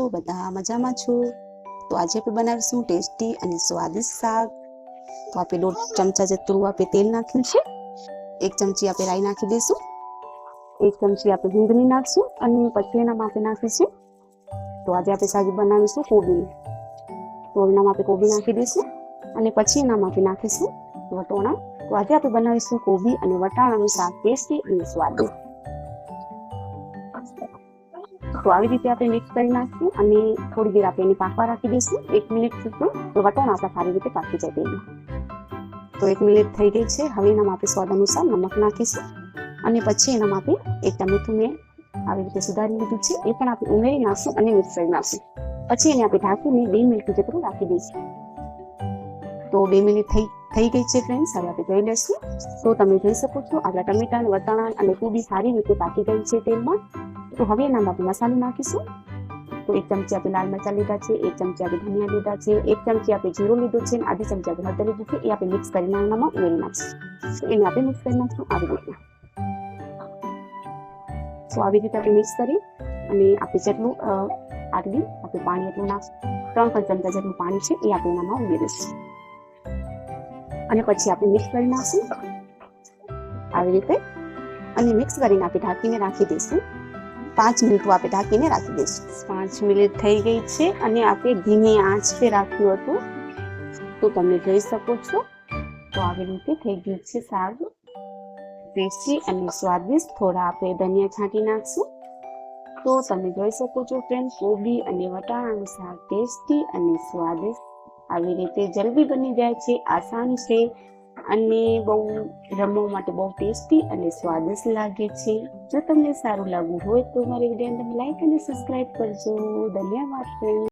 બધા મજામાં છો? તો આજે આપણે બનાવીશું ટેસ્ટી અને સ્વાદિષ્ટ શાક. તો આપણે દોઢ ચમચા જેટલું આપણે તેલ નાખ્યું છે. એક ચમચી આપણે રાઈ નાખી દઈશું. એક ચમચી આપણે હિંગની નાખશું અને પછી એનામાં આપણે નાખીશું. તો આજે આપણે શાક બનાવીશું કોબી. તો એનામાં આપણે કોબી નાખી દઈશું અને પછી એનામાં આપણે નાખીશું વટોણા. તો આજે આપણે બનાવીશું કોબી અને વટાણાનું શાક ટેસ્ટી અને સ્વાદિષ્ટ. તો આવી રીતે આપણે મિક્સ કરી નાખીશું અને થોડી દેર આપણે એને પાકવા રાખી દઈશું એક મિનિટ સુધી તો વટાણા આપણા સારી રીતે પાકી જાય તેમાં તો એક મિનિટ થઈ ગઈ છે હવે એનામાં આપણે સ્વાદ અનુસાર નમક નાખીશું અને પછી એનામાં આપણે એક ટમેટું મેં આવી રીતે સુધારી લીધું છે એ પણ આપણે ઉમેરી નાખશું અને મિક્સ કરી નાખશું પછી એને આપણે ઢાંકીને બે મિનિટ જેટલું રાખી દઈશું તો બે મિનિટ થઈ થઈ ગઈ છે ફ્રેન્ડ્સ હવે આપણે જોઈ લઈશું તો તમે જોઈ શકો છો આપણા ટમેટા વટાણા અને કોબી સારી રીતે પાકી ગઈ છે તેલમાં તો હવે એનામાં આપણે મસાલો નાખીશું તો એક ચમચી આપણે લાલ મરચા લીધા છે એક ચમચી આપણે ધનિયા લીધા છે એક ચમચી આપણે જીરું લીધું છે અને આધી ચમચી આપણે હળદર લીધું છે એ આપણે મિક્સ કરીને આનામાં ઉમેરી નાખીશું એને આપણે મિક્સ કરી નાખીશું આવી રીતના તો આવી રીતે આપણે મિક્સ કરી અને આપણે જેટલું આગળ આપણે પાણી એટલું નાખશું ત્રણ પાંચ ચમચા જેટલું પાણી છે એ આપણે એનામાં ઉમેરીશું અને પછી આપણે મિક્સ કરી નાખશું આવી રીતે અને મિક્સ કરીને આપણે ઢાંકીને રાખી દઈશું પાંચ મિનિટ આપણે ઢાંકીને રાખી દઈશું. પાંચ મિનિટ થઈ ગઈ છે અને આપણે ધીમી આંચ પે રાખ્યું હતું. તો તમે જોઈ શકો છો. તો આવી રીતે થઈ ગયું છે શાક. ટેસ્ટી અને સ્વાદિષ્ટ થોડા આપણે ધનિયા છાંટી નાખશું. તો તમે જોઈ શકો છો ફ્રેન્ડ કોબી અને વટાણાનું શાક ટેસ્ટી અને સ્વાદિષ્ટ આવી રીતે જલ્દી બની જાય છે, આસાન છે. અને બહુ રમવા માટે બહુ ટેસ્ટી અને સ્વાદિષ્ટ લાગે છે. જો તમને સારું લાગવું હોય તો મારી વિડીયોને તમે લાઈક અને સબસ્ક્રાઈબ કરજો. ધન્યવાદ ફ્રેન્ડ